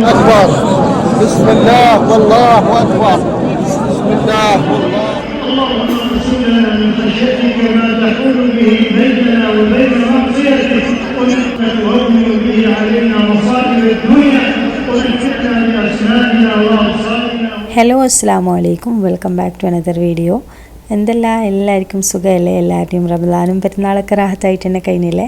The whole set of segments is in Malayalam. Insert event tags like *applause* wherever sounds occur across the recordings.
أكبر بسم الله والله أكبر بسم الله والله اللهم اغفر لنا من خشيتك ما تحول به بيننا وبين معصيتك ونحن تهون ഹലോ അസ്സാം വലൈക്കും welcome back to another video എന്തല്ല? എല്ലാവർക്കും സുഖമല്ലേ? എല്ലാവരുടെയും റമദാനും പെരുന്നാളൊക്കെ റാഹത്തായിട്ട് തന്നെ കഴിഞ്ഞില്ലേ?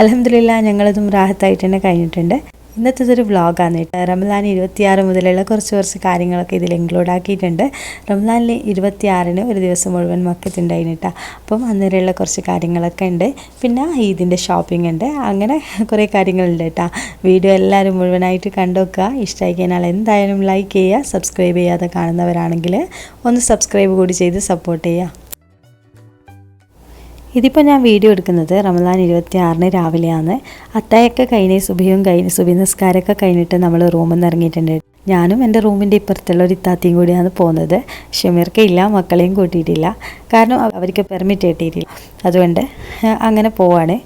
അലഹമില്ല ഞങ്ങളതും റാഹത്തായിട്ട് തന്നെ കഴിഞ്ഞിട്ടുണ്ട്. ഇന്നത്തെ ഇതൊരു വ്ളോഗാണ് കേട്ടോ. റംലാൻ ഇരുപത്തിയാറ് മുതലുള്ള കുറച്ച് കുറച്ച് കാര്യങ്ങളൊക്കെ ഇതിൽ ഇൻക്ലൂഡ് ആക്കിയിട്ടുണ്ട്. റംലാനിൽ ഇരുപത്തിയാറിന് ഒരു ദിവസം മുഴുവൻ മക്കത്തുണ്ടായിരുന്നു കേട്ടോ. അപ്പം അന്നേരമുള്ള കുറച്ച് കാര്യങ്ങളൊക്കെ ഉണ്ട്. പിന്നെ ഈദിന്റെ ഷോപ്പിംഗ് ഉണ്ട്. അങ്ങനെ കുറേ കാര്യങ്ങളുണ്ട് കേട്ടോ. വീഡിയോ എല്ലാവരും മുഴുവനായിട്ട് കണ്ടു വെക്കുക ഇഷ്ടമായി കഴിഞ്ഞാൽ എന്തായാലും ലൈക്ക് ചെയ്യുക സബ്സ്ക്രൈബ് ചെയ്യാതെ കാണുന്നവരാണെങ്കിൽ ഒന്ന് സബ്സ്ക്രൈബ് കൂടി ചെയ്ത് സപ്പോർട്ട് ചെയ്യുക. ഇതിപ്പോൾ ഞാൻ വീഡിയോ എടുക്കുന്നത് റമദാൻ ഇരുപത്തി ആറിന് രാവിലെയാണ്. അത്തായൊക്കെ കഴിഞ്ഞ് സുബിയും കഴിഞ്ഞ് സുബി നിസ്കാരമൊക്കെ കഴിഞ്ഞിട്ട് നമ്മൾ റൂമിൽ നിന്ന് ഇറങ്ങിയിട്ടുണ്ട്. ഞാനും എന്റെ റൂമിന്റെ ഇപ്പുറത്തുള്ള ഒരു ഇത്താത്തിയും കൂടിയാണ് പോകുന്നത്. ഷമീർക്ക് ഇല്ല മക്കളെയും കൂട്ടിയിട്ടില്ല. കാരണം അവർക്ക് പെർമിറ്റ് കിട്ടിയിട്ടില്ല. അതുകൊണ്ട് അങ്ങനെ പോവാണ്.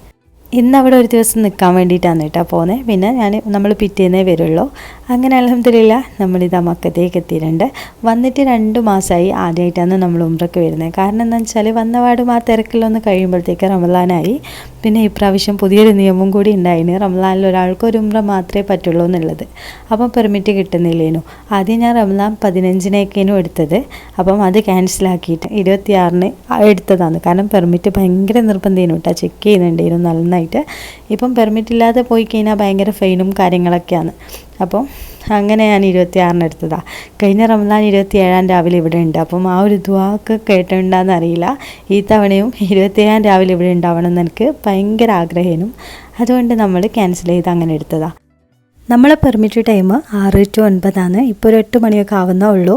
ഇന്ന് അവിടെ ഒരു ദിവസം നിൽക്കാൻ വേണ്ടിയിട്ടാണ് കേട്ടോ പോകുന്നത് പിന്നെ ഞാൻ നമ്മൾ പിറ്റേന്നേ വരുള്ളൂ. അങ്ങനെ അലഹമില്ല നമ്മളിതാ മക്കത്തേക്ക് എത്തിയിട്ടുണ്ട്. വന്നിട്ട് രണ്ട് മാസമായി ആദ്യമായിട്ടാണ് നമ്മൾ ഉമ്രക്ക് വരുന്നത് കാരണം എന്താണെന്ന് വെച്ചാൽ വന്നപാടും ആ തിരക്കിലൊന്ന് കഴിയുമ്പോഴത്തേക്ക് റമദാനായി. പിന്നെ ഇപ്രാവശ്യം പുതിയൊരു നിയമം കൂടി ഉണ്ടായിന്. റമദാനിൽ ഒരാൾക്ക് ഒരു ഉമ്ര മാത്രമേ പറ്റുള്ളൂ എന്നുള്ളത്. അപ്പം പെർമിറ്റ് കിട്ടുന്നില്ലേനു. ആദ്യം ഞാൻ റമദാൻ പതിനഞ്ചിനേക്കേനും എടുത്തത്. അപ്പം അത് ക്യാൻസലാക്കിയിട്ട് ഇരുപത്തിയാറിന് എടുത്തതാണ്. കാരണം പെർമിറ്റ് ഭയങ്കര നിർബന്ധമായിരുന്നു കേട്ടോ ചെക്ക് ചെയ്യുന്നുണ്ടായിരുന്നു നന്നായിട്ട്. ഇപ്പം പെർമിറ്റ് ഇല്ലാതെ പോയി കഴിഞ്ഞാൽ ഭയങ്കര ഫൈനും കാര്യങ്ങളൊക്കെയാണ്. അപ്പം അങ്ങനെ ഞാൻ ഇരുപത്തി ആറിന് എടുത്തതാണ് കഴിഞ്ഞ റമദാൻ ഇരുപത്തി ഏഴാം രാവിലെ ഇവിടെ ഉണ്ട്. അപ്പം ആ ഒരു ദുവാക്ക് കേട്ടിട്ടുണ്ടാന്ന് അറിയില്ല. ഈ തവണയും ഇരുപത്തേഴാം രാവിലെ ഇവിടെ ഉണ്ടാവണം എന്ന് എനിക്ക് ഭയങ്കര ആഗ്രഹേനും. അതുകൊണ്ട് നമ്മൾ ക്യാൻസൽ ചെയ്ത് അങ്ങനെ എടുത്തതാണ് നമ്മളെ പെർമിറ്റ് ടൈം ആറ് ടു ഒൻപതാണ്. ഇപ്പോൾ ഒരു എട്ട് മണിയൊക്കെ ആവുന്നേ ഉള്ളൂ.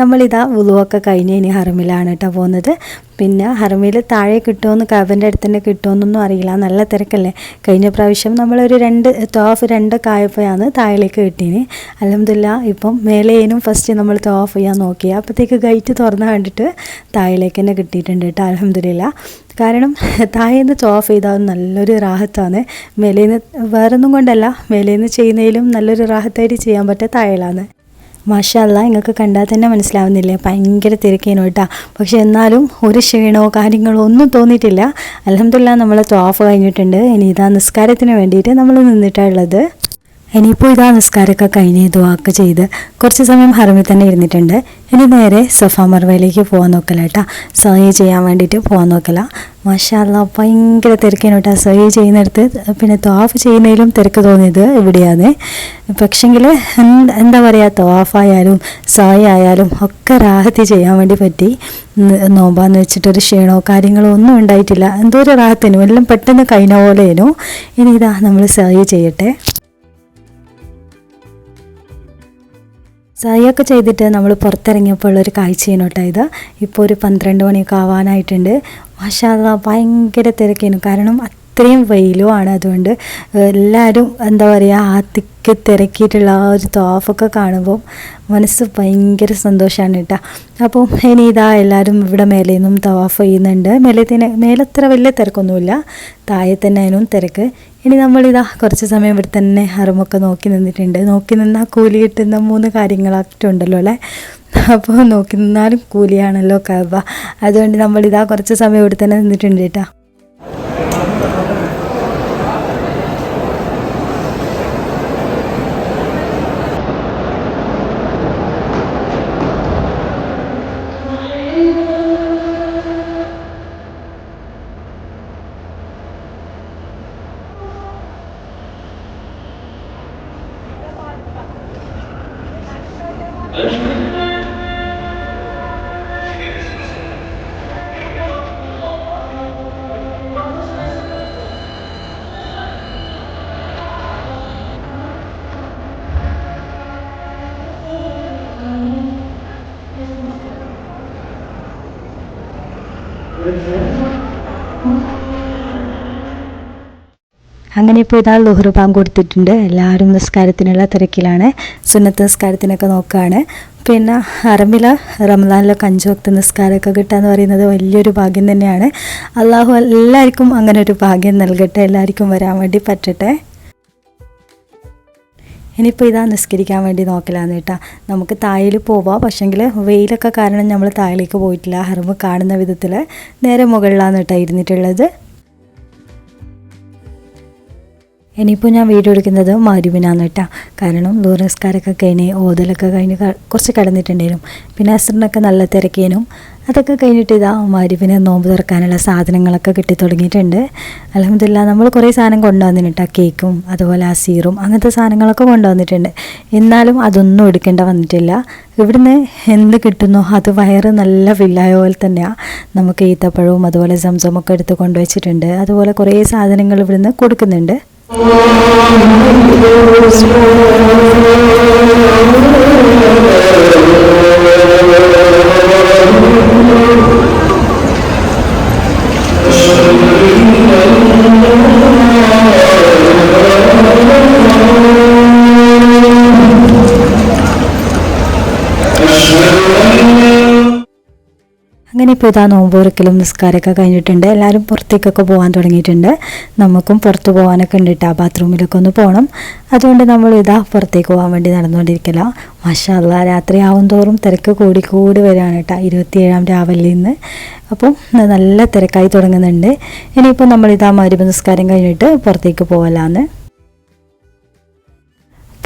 നമ്മളിതാ ഉളുവൊക്കെ കഴിഞ്ഞ് ഇനി ഹറമിലാണ് കേട്ടോ പോകുന്നത് പിന്നെ ഹറമിൽ താഴെ കിട്ടുമെന്ന് കവന്റെ അടുത്ത് തന്നെ കിട്ടുമെന്നൊന്നും അറിയില്ല. നല്ല തിരക്കല്ലേ? കഴിഞ്ഞ പ്രാവശ്യം നമ്മളൊരു രണ്ട് തോഫ് രണ്ടൊക്കെ ആയപ്പോഴാണ് താഴേക്ക് കിട്ടീന്. അലഹമില്ല ഇപ്പം മേലേനും ഫസ്റ്റ് നമ്മൾ തോഫ് ചെയ്യാൻ നോക്കി. അപ്പോഴത്തേക്ക് ഗൈറ്റ് തുറന്ന് കണ്ടിട്ട് താഴേക്ക് തന്നെ കിട്ടിയിട്ടുണ്ട് കേട്ടോ അലഹമില്ല കാരണം താഴേന്ന് ഓഫ് ചെയ്താൽ നല്ലൊരു റാഹത്താണ്. മേലേന്ന് വേറൊന്നും കൊണ്ടല്ല മേലേന്ന് ചെയ്യുന്നതിലും നല്ലൊരു റാഹത്തായിട്ട് ചെയ്യാൻ പറ്റിയ താഴെയാണ് മാഷല്ല നിങ്ങൾക്ക് കണ്ടാൽ തന്നെ മനസ്സിലാവുന്നില്ലേ? ഭയങ്കര തിരക്കേനു കേട്ടോ. പക്ഷെ എന്നാലും ഒരു ക്ഷീണമോ കാര്യങ്ങളോ ഒന്നും തോന്നിയിട്ടില്ല. അലഹമില്ല നമ്മൾ തോഫ് കഴിഞ്ഞിട്ടുണ്ട്. ഇനി ഇതാ നിസ്കാരത്തിന് വേണ്ടിയിട്ട് നമ്മൾ നിന്നിട്ടുള്ളത് ഇനിയിപ്പോൾ ഇതാ നിസ്കാരമൊക്കെ കഴിഞ്ഞ് ദുവാക്ക് ചെയ്ത് കുറച്ച് സമയം ഹറമിൽ തന്നെ ഇരുന്നിട്ടുണ്ട്. ഇനി നേരെ സഫ മർവയിലേക്ക് പോകാൻ നോക്കല കേട്ടാ സഹി ചെയ്യാൻ വേണ്ടിയിട്ട് പോകാൻ നോക്കല. മാഷാല്ല ഭയങ്കര തിരക്കേനു കേട്ടോ സഹി ചെയ്യുന്നിടത്ത് പിന്നെ തോഫ് ചെയ്യുന്നതിലും തിരക്ക് തോന്നിയത് ഇവിടെയാണ്. പക്ഷെങ്കിൽ എന്താ പറയുക തോഫായാലും സഹി ആയാലും ഒക്കെ രാഹത്തി ചെയ്യാൻ വേണ്ടി പറ്റി. നോമ്പാന്ന് വെച്ചിട്ടൊരു ക്ഷീണോ കാര്യങ്ങളോ ഒന്നും ഉണ്ടായിട്ടില്ല. എന്തോ ഒരു റാഹത്തിനും. എല്ലാം പെട്ടെന്ന് കഴിഞ്ഞ പോലെയേനു. ഇനി ഇതാ നമ്മൾ സഹി ചെയ്യട്ടെ. സായൊക്കെ ചെയ്തിട്ട് നമ്മൾ പുറത്തിറങ്ങിയപ്പോൾ ഉള്ളൊരു കാഴ്ചയാണ് കേട്ടോ ഇത്. ഇപ്പോൾ ഒരു പന്ത്രണ്ട് മണിയൊക്കെ ആവാനായിട്ടുണ്ട്. മാഷാല്ല ഭയങ്കര തിരക്കേനു കാരണം അത്രയും വെയിലുമാണ് അതുകൊണ്ട് എല്ലാവരും എന്താ പറയുക ആ തിക്ക് തിരക്കിയിട്ടുള്ള ആ ഒരു തോഫൊക്കെ കാണുമ്പോൾ മനസ്സ് ഭയങ്കര സന്തോഷമാണ് കേട്ടോ. അപ്പോൾ ഇനി ഇതാ എല്ലാവരും ഇവിടെ മേലെ നിന്നും തവാഫ് ചെയ്യുന്നുണ്ട്. മേലെ തന്നെ മേലെ അത്ര വലിയ തിരക്കൊന്നുമില്ല. താഴെ തന്നെ അതിനും തിരക്ക്. ഇനി നമ്മളിതാ കുറച്ച് സമയം ഇവിടെ തന്നെ അറുമൊക്കെ നോക്കി നിന്നിട്ടുണ്ട്. നോക്കി നിന്നാൽ കൂലി കിട്ടുന്ന മൂന്ന് കാര്യങ്ങളായിട്ടുണ്ടല്ലോ അല്ലേ? അപ്പോൾ നോക്കി നിന്നാലും കൂലിയാണല്ലോ കവ അതുകൊണ്ട് നമ്മളിതാ കുറച്ച് സമയം ഇവിടെ തന്നെ നിന്നിട്ടുണ്ട് കേട്ടോ. അങ്ങനെ ഇപ്പോൾ ഇതാ ലുഹ്റ് പാമ്പ് കൊടുത്തിട്ടുണ്ട്. എല്ലാവരും നിസ്കാരത്തിനുള്ള തിരക്കിലാണ്. സുന്നത്ത് നിസ്കാരത്തിനൊക്കെ നോക്കുകയാണ് പിന്നെ അറബില റംസാനിലൊക്കെ അഞ്ച് വക്ത നിസ്കാരമൊക്കെ കിട്ടുക എന്ന് പറയുന്നത് വലിയൊരു ഭാഗ്യം തന്നെയാണ്. അള്ളാഹു എല്ലാവർക്കും അങ്ങനെ ഒരു ഭാഗ്യം നൽകട്ടെ. എല്ലാവർക്കും വരാൻ വേണ്ടി പറ്റട്ടെ. ഇനിയിപ്പോൾ ഇതാ നിസ്കരിക്കാൻ വേണ്ടി നോക്കലാന്ന് കേട്ടാ. നമുക്ക് തായിൽ പോവാം. പക്ഷെങ്കിൽ വെയിലൊക്കെ കാരണം നമ്മൾ താഴേക്ക് പോയിട്ടില്ല. ഹർമ് കാണുന്ന വിധത്തിൽ നേരെ മുകളിലാണ് കേട്ടോ ഇരുന്നിട്ടുള്ളത്. ഇനിയിപ്പോൾ ഞാൻ വീഡിയോ എടുക്കുന്നത് മരുവിനാന്ന് കേട്ടോ. കാരണം ദൂരസ്കാരൊക്കെ കഴിഞ്ഞ് ഓതലൊക്കെ കഴിഞ്ഞ് കുറച്ച് കിടന്നിട്ടുണ്ടായിരുന്നു. പിന്നെ അസറിനൊക്കെ നല്ല തിരക്കിയനും അതൊക്കെ കഴിഞ്ഞിട്ട് ഇതാ മരുവിന് നോമ്പ് തുറക്കാനുള്ള സാധനങ്ങളൊക്കെ കിട്ടി തുടങ്ങിയിട്ടുണ്ട് അലഹമില്ല നമ്മൾ കുറേ സാധനം കൊണ്ടുവന്നിട്ടുണ്ട് കേട്ടോ. കേക്കും അതുപോലെ ആ സീറും അങ്ങനത്തെ സാധനങ്ങളൊക്കെ കൊണ്ടുവന്നിട്ടുണ്ട്. എന്നാലും അതൊന്നും എടുക്കേണ്ട വന്നിട്ടില്ല. ഇവിടുന്ന് എന്ത് കിട്ടുന്നോ അത് വയറ് നല്ല ഫില്ലായ പോലെ തന്നെയാണ് നമുക്ക് ഈത്തപ്പഴവും അതുപോലെ സംസമൊക്കെ എടുത്ത് കൊണ്ടുവച്ചിട്ടുണ്ട്. അതുപോലെ കുറേ സാധനങ്ങൾ ഇവിടുന്ന് കൊടുക്കുന്നുണ്ട്. Amen. അങ്ങനെ ഇപ്പോൾ ഇതാ നോമ്പൂറക്കലും നിസ്കാരമൊക്കെ കഴിഞ്ഞിട്ടുണ്ട്. എല്ലാവരും പുറത്തേക്കൊക്കെ പോകാൻ തുടങ്ങിയിട്ടുണ്ട്. നമുക്കും പുറത്ത് പോകാനൊക്കെ ഉണ്ട് ആ ബാത്റൂമിലൊക്കെ ഒന്ന് പോകണം അതുകൊണ്ട് നമ്മൾ ഇതാ പുറത്തേക്ക് പോകാൻ വേണ്ടി നടന്നുകൊണ്ടിരിക്കില്ല മഷാല്ല രാത്രി ആവും തോറും തിരക്ക് കൂടി കൂടി വരികയാണ് കേട്ടോ ഇരുപത്തിയേഴാം രാവിലെ നിന്ന്. അപ്പം നല്ല തിരക്കായി തുടങ്ങുന്നുണ്ട്. ഇനിയിപ്പോൾ നമ്മൾ ഇതാ മരുന്ന് നിസ്കാരം കഴിഞ്ഞിട്ട് പുറത്തേക്ക് പോകലാന്ന്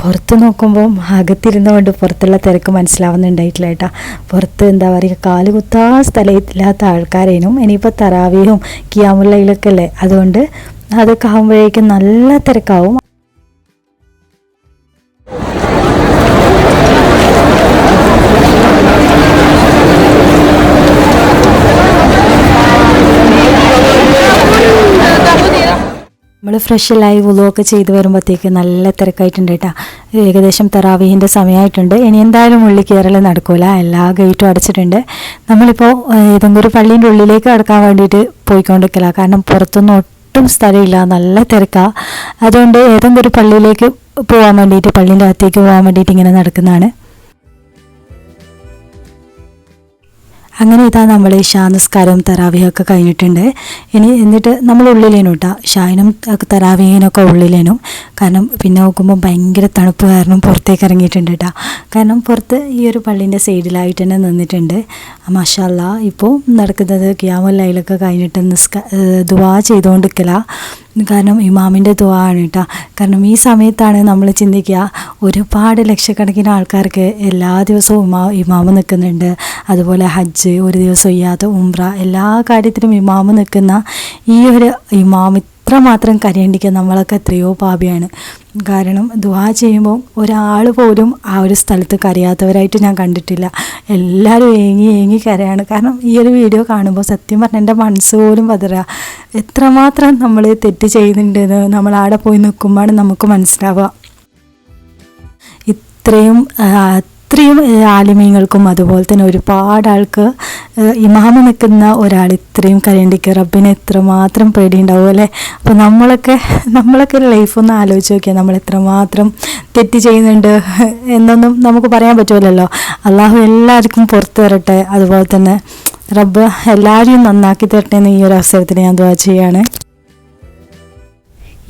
പുറത്ത് നോക്കുമ്പോൾ അകത്തിരുന്നുകൊണ്ട് പുറത്തുള്ള തിരക്ക് മനസ്സിലാവുന്നുണ്ടായിട്ടില്ല കേട്ടാ പുറത്ത് എന്താ പറയുക കാൽ കുത്താ സ്ഥലമില്ലാത്ത ആൾക്കാരേനും ഇനിയിപ്പോൾ തറാവിയും കിയാമുള്ളയിലൊക്കെ അല്ലേ? അതുകൊണ്ട് അതൊക്കെ ആകുമ്പോഴേക്കും നല്ല തിരക്കാവും. നമ്മൾ ലൈവ് ഒക്കെ ചെയ്ത് വരുമ്പോഴത്തേക്ക് നല്ല തിരക്കായിട്ടുണ്ട് കേട്ടോ ഏകദേശം തറാവീഹിന്റെ സമയമായിട്ടുണ്ട് ഇനി എന്തായാലും ഉള്ളിൽ കയറൽ നടക്കില്ല എല്ലാ ഗേറ്റും അടച്ചിട്ടുണ്ട്. നമ്മളിപ്പോൾ ഏതെങ്കിലും ഒരു പള്ളീന്റെ ഉള്ളിലേക്ക് കടക്കാൻ വേണ്ടിയിട്ട് പോയിക്കൊണ്ടിരിക്കില്ല കാരണം പുറത്തൊന്നും ഒട്ടും സ്ഥലമില്ല. നല്ല തിരക്കാണ് അതുകൊണ്ട് ഏതെങ്കിലും ഒരു പള്ളിയിലേക്ക് പോകാൻ വേണ്ടിയിട്ട് പള്ളീന്റെ അകത്തേക്ക് പോകാൻ വേണ്ടിയിട്ട് ഇങ്ങനെ നടക്കുന്നതാണ്. അങ്ങനെ ഇതാ നമ്മൾ ഷാ നിസ്കാരവും തറാവിയൊക്കെ കഴിഞ്ഞിട്ടുണ്ട്. ഇനി എന്നിട്ട് നമ്മൾ ഉള്ളിലേനും കേട്ടോ ഷായിനും തറാവിഹിനൊക്കെ ഉള്ളിലേനും. കാരണം പിന്നെ നോക്കുമ്പോൾ ഭയങ്കര തണുപ്പ് കാരണം പുറത്തേക്ക് ഇറങ്ങിയിട്ടുണ്ട് കേട്ടോ കാരണം പുറത്ത് ഈ ഒരു പള്ളീന്റെ സൈഡിലായിട്ട് തന്നെ നിന്നിട്ടുണ്ട്. മഷാല്ല ഇപ്പോൾ നടക്കുന്നത് ക്യാമല്ലയിലൊക്കെ കഴിഞ്ഞിട്ട് നിസ്കാ ദുവാ ചെയ്തുകൊണ്ടിരിക്കല കാരണം ഇമാമിന്റെ ദുവാണ് കേട്ടോ കാരണം ഈ സമയത്താണ് നമ്മൾ ചിന്തിക്കുക ഒരുപാട് ലക്ഷക്കണക്കിന് ആൾക്കാർക്ക് എല്ലാ ദിവസവും ഇമാ ഇമാമ് നിൽക്കുന്നുണ്ട്. അതുപോലെ ഹജ്ജ് ഒരു ദിവസം ഇയ്യാത്ത ഉംറ എല്ലാ കാര്യത്തിലും ഇമാമ് നിൽക്കുന്ന ഈ ഒരു ഇമാം ഇത്രമാത്രം കരയേണ്ടിക്കുക നമ്മളൊക്കെ എത്രയോ പാപിയാണ്. കാരണം ദുവാ ചെയ്യുമ്പോൾ ഒരാൾ പോലും ആ ഒരു സ്ഥലത്ത് കരയാത്തവരായിട്ട് ഞാൻ കണ്ടിട്ടില്ല. എല്ലാവരും ഏങ്ങി ഏങ്ങി കരയാണ്. കാരണം ഈ ഒരു വീഡിയോ കാണുമ്പോൾ സത്യം പറഞ്ഞാൽ എന്റെ മനസ്സ് പോലും പതറുക എത്രമാത്രം നമ്മൾ തെറ്റ് ചെയ്യുന്നുണ്ടെന്ന് നമ്മൾ ആടെ പോയി നിൽക്കുമ്പോഴാണ് നമുക്ക് മനസ്സിലാവുക. ഇത്രയും ആ, അത്രയും ആലിമീങ്ങൾക്കും അതുപോലെ തന്നെ ഒരുപാട് ആൾക്ക് ഇമാമ നിൽക്കുന്ന ഒരാൾ ഇത്രയും കരണ്ടിക്ക് റബ്ബിനെ എത്രമാത്രം പേടിയുണ്ടാവും അല്ലേ? അപ്പോൾ നമ്മളൊക്കെ നമ്മളൊക്കെ ലൈഫ് ഒന്ന് ആലോചിച്ച് നോക്കിയാൽ നമ്മൾ എത്രമാത്രം തെറ്റ് ചെയ്യുന്നുണ്ട് എന്നൊന്നും നമുക്ക് പറയാൻ പറ്റുമല്ലോ അള്ളാഹു എല്ലാവർക്കും പുറത്തു വരട്ടെ. അതുപോലെ തന്നെ റബ്ബ് എല്ലാവരെയും നന്നാക്കി തരട്ടെ എന്ന് ഈ ഒരു അവസരത്തിൽ ഞാൻ ദുവാ ചെയ്യാണ്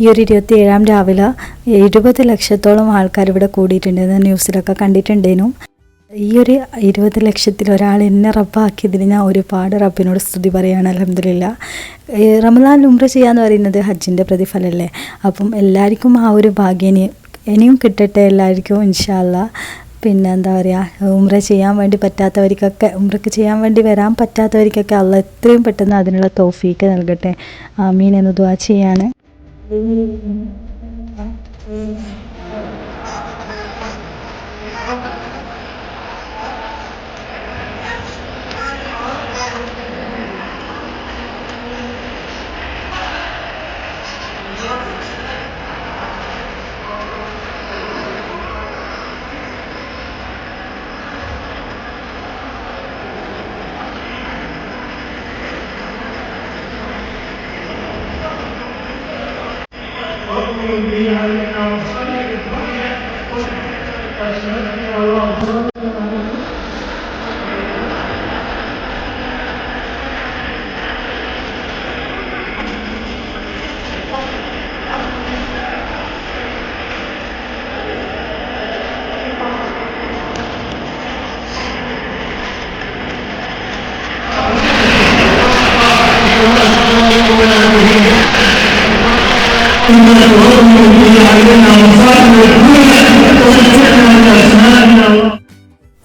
ഈ ഒരു ഇരുപത്തി ഏഴാം രാവിലെ എഴുപത് ലക്ഷത്തോളം ആൾക്കാർ ഇവിടെ കൂടിയിട്ടുണ്ടെന്ന് ന്യൂസിലൊക്കെ കണ്ടിട്ടുണ്ടേനു. ഈ ഒരു ഇരുപത് ലക്ഷത്തിൽ ഒരാൾ എന്നെ റബ്ബാക്കിയതിന് ഞാൻ ഒരുപാട് റബ്ബിനോട് സ്തുതി പറയുകയാണ് അലഹമില്ല റമദാൻ ഉംറ ചെയ്യാന്ന് പറയുന്നത് ഹജ്ജിന്റെ പ്രതിഫലമല്ലേ? അപ്പം എല്ലാവർക്കും ആ ഒരു ഭാഗ്യം ഇനി ഇനിയും കിട്ടട്ടെ എല്ലാവർക്കും ഇൻഷാല്ല പിന്നെ എന്താ പറയുക ഉംറ ചെയ്യാൻ വേണ്ടി പറ്റാത്തവർക്കൊക്കെ ഉംറക്ക് ചെയ്യാൻ വേണ്ടി വരാൻ പറ്റാത്തവർക്കൊക്കെ അള്ള എത്രയും പെട്ടെന്ന് അതിനുള്ള തോഫീക്ക് നൽകട്ടെ. ആമീൻ എന്ന് ദുവാ ചെയ്യാണ്. Mm-hmm.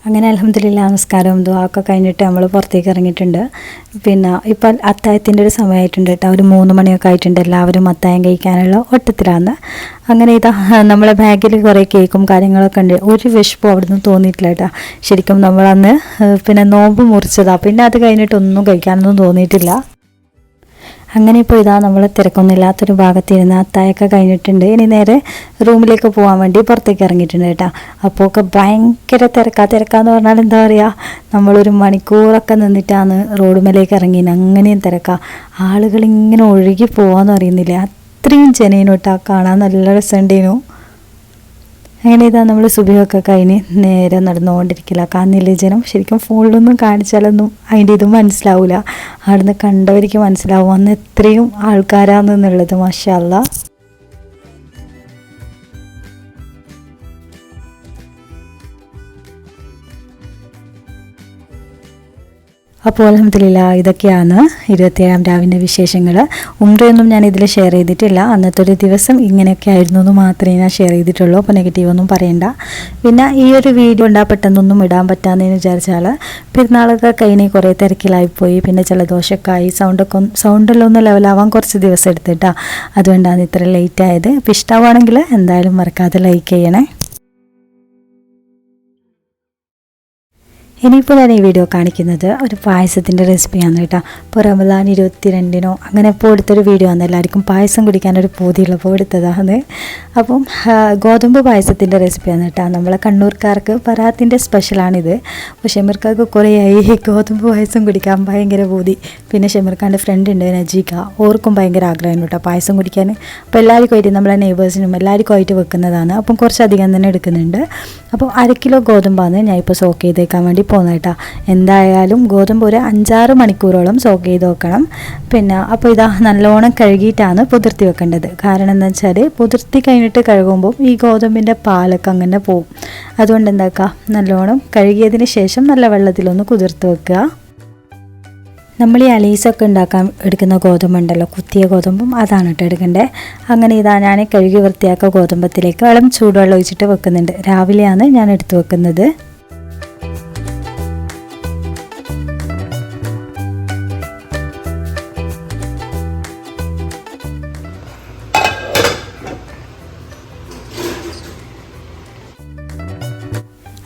അങ്ങനെ അലഹമ്മദില്ല നമസ്കാരം ദുവാക്കെ കഴിഞ്ഞിട്ട് നമ്മൾ പുറത്തേക്ക് ഇറങ്ങിയിട്ടുണ്ട്. പിന്നെ ഇപ്പോൾ അത്തായത്തിന്റെ ഒരു സമയമായിട്ടുണ്ട് കേട്ടോ. ഒരു മൂന്ന് മണിയൊക്കെ ആയിട്ടുണ്ട്. എല്ലാവരും അത്തായം കഴിക്കാനുള്ള ഒട്ടത്തിലാണ് അങ്ങനെ ഇതാ നമ്മളെ ബാഗിൽ കുറേ കേക്കും കാര്യങ്ങളൊക്കെ ഉണ്ട്. ഒരു വിഷപ്പും അവിടെ നിന്ന് തോന്നിയിട്ടില്ല കേട്ടോ. ശരിക്കും നമ്മളന്ന് പിന്നെ നോമ്പ് മുറിച്ചതാണ് പിന്നെ അത് കഴിഞ്ഞിട്ടൊന്നും കഴിക്കാനൊന്നും തോന്നിയിട്ടില്ല. അങ്ങനെ ഇപ്പോൾ ഇതാ നമ്മൾ തിരക്കൊന്നുമില്ലാത്തൊരു ഭാഗത്തിരുന്ന് അത്തായൊക്കെ കഴിഞ്ഞിട്ടുണ്ട്. ഇനി നേരെ റൂമിലേക്ക് പോകാൻ വേണ്ടി പുറത്തേക്ക് ഇറങ്ങിയിട്ടുണ്ട് കേട്ടോ. അപ്പോൾ ഒക്കെ ഭയങ്കര തിരക്കാ. തിരക്കാന്ന് പറഞ്ഞാൽ എന്താ പറയുക നമ്മളൊരു മണിക്കൂറൊക്കെ നിന്നിട്ടാണ് റോഡ് മേലേക്ക് ഇറങ്ങിയത്. അങ്ങനെയും തിരക്കാ. ആളുകൾ ഇങ്ങനെ ഒഴുകി പോകാമെന്ന് അറിയുന്നില്ല അത്രയും ജനേനു കേട്ടോ. കാണാൻ നല്ല രസമുണ്ടേനു. അങ്ങനെ ഇതാ നമ്മൾ സുബിയൊക്കെ കഴിഞ്ഞ് നേരെ നടന്നുകൊണ്ടിരിക്കില്ല കാന്നില്ല ജനം ശരിക്കും ഫോണിലൊന്നും കാണിച്ചാലൊന്നും അതിന്റെ ഇത് മനസ്സിലാവില്ല അവിടുന്ന് കണ്ടവർക്ക് മനസ്സിലാവും അന്ന് എത്രയും ആൾക്കാരാണെന്നുള്ളത് മാഷല്ല അപ്പോൾ അലഹമില്ല ഇതൊക്കെയാണ് ഇരുപത്തിയേഴാം രാവിന്റെ വിശേഷങ്ങൾ ഉംറയൊന്നും ഞാൻ ഇതിൽ ഷെയർ ചെയ്തിട്ടില്ല. അന്നത്തെ ഒരു ദിവസം ഇങ്ങനെയൊക്കെ ആയിരുന്നു എന്ന് മാത്രമേ ഞാൻ ഷെയർ ചെയ്തിട്ടുള്ളൂ. അപ്പോൾ നെഗറ്റീവ് ഒന്നും പറയണ്ട. പിന്നെ ഈ ഒരു വീഡിയോ ഉണ്ടാ പെട്ടെന്നൊന്നും ഇടാൻ പറ്റാമെന്ന് വിചാരിച്ചാൽ പെരുന്നാളൊക്കെ കഴിഞ്ഞ് കുറേ തിരക്കിലായിപ്പോയി പിന്നെ ജലദോഷമൊക്കെ ആയി സൗണ്ടൊക്കെ സൗണ്ടെല്ലാം ഒന്ന് ലെവലാവാൻ കുറച്ച് ദിവസം എടുത്തിട്ടാ അതുകൊണ്ടാണ് ഇത്ര ലേറ്റ് ആയത്. അപ്പോൾ ഇഷ്ടമാണെങ്കിൽ എന്തായാലും മറക്കാതെ ലൈക്ക് ചെയ്യണേ. ഇനിയിപ്പോൾ ഞാൻ ഈ വീഡിയോ കാണിക്കുന്നത് ഒരു പായസത്തിന്റെ റെസിപ്പിയാണ് കേട്ടോ. ഇപ്പോൾ റമദാൻ ഇരുപത്തിരണ്ടിനോ അങ്ങനെ ഇപ്പോൾ എടുത്തൊരു വീഡിയോ ആണ്. എല്ലാവർക്കും പായസം കുടിക്കാനൊരു പൂതിയുള്ളപ്പോൾ എടുത്തതാണ്. അപ്പം ഗോതമ്പ് പായസത്തിന്റെ റെസിപ്പിയാണ് കേട്ടോ. നമ്മളെ കണ്ണൂർക്കാർക്ക് പരാത്തിന്റെ സ്പെഷ്യലാണിത് അപ്പോൾ ഷെമിർക്കാർക്ക് കുറേയായി ഗോതമ്പ് പായസം കുടിക്കാൻ ഭയങ്കര പൂതി. പിന്നെ ഷെമിർഖാന്റെ ഫ്രണ്ട് ഉണ്ട് നജീക ഓർക്കും ഭയങ്കര ആഗ്രഹമാണ് കേട്ടോ പായസം കുടിക്കാൻ. അപ്പോൾ എല്ലാവർക്കും ആയിട്ട് നമ്മളെ നെയ്ബേഴ്സിനും എല്ലാവർക്കും ആയിട്ട് വെക്കുന്നതാണ്. അപ്പം കുറച്ചധികം തന്നെ എടുക്കുന്നുണ്ട്. അപ്പോൾ അര കിലോ ഗോതമ്പാണ് ഞാൻ ഇപ്പോൾ സോക്ക് ചെയ്തേക്കാൻ വേണ്ടി പോകുന്നത് കേട്ടോ. എന്തായാലും ഗോതമ്പ് ഒരു അഞ്ചാറ് മണിക്കൂറോളം സോക്ക് ചെയ്ത് വെക്കണം. പിന്നെ അപ്പോൾ ഇതാ നല്ലോണം കഴുകിയിട്ടാണ് പുതിർത്തി വെക്കേണ്ടത്. കാരണം എന്താ വെച്ചാൽ പുതിർത്തി കഴിഞ്ഞിട്ട് കഴുകുമ്പോൾ ഈ ഗോതമ്പിന്റെ പാലൊക്കെ അങ്ങനെ പോവും. അതുകൊണ്ട് എന്താക്കുക നല്ലോണം കഴുകിയതിന് ശേഷം നല്ല വെള്ളത്തിലൊന്ന് കുതിർത്ത് വെക്കുക. നമ്മൾ ഈ അലീസൊക്കെ ഉണ്ടാക്കാൻ എടുക്കുന്ന ഗോതമ്പുണ്ടല്ലോ കുത്തിയ ഗോതമ്പും അതാണ് കേട്ടോ എടുക്കേണ്ടത് അങ്ങനെ ഇതാ ഞാൻ കഴുകി വൃത്തിയാക്കുക ഗോതമ്പത്തിലേക്ക് വെള്ളം ചൂടുവെള്ളം ഒഴിച്ചിട്ട് വെക്കുന്നുണ്ട്. രാവിലെയാണ് ഞാൻ എടുത്തു വെക്കുന്നത്.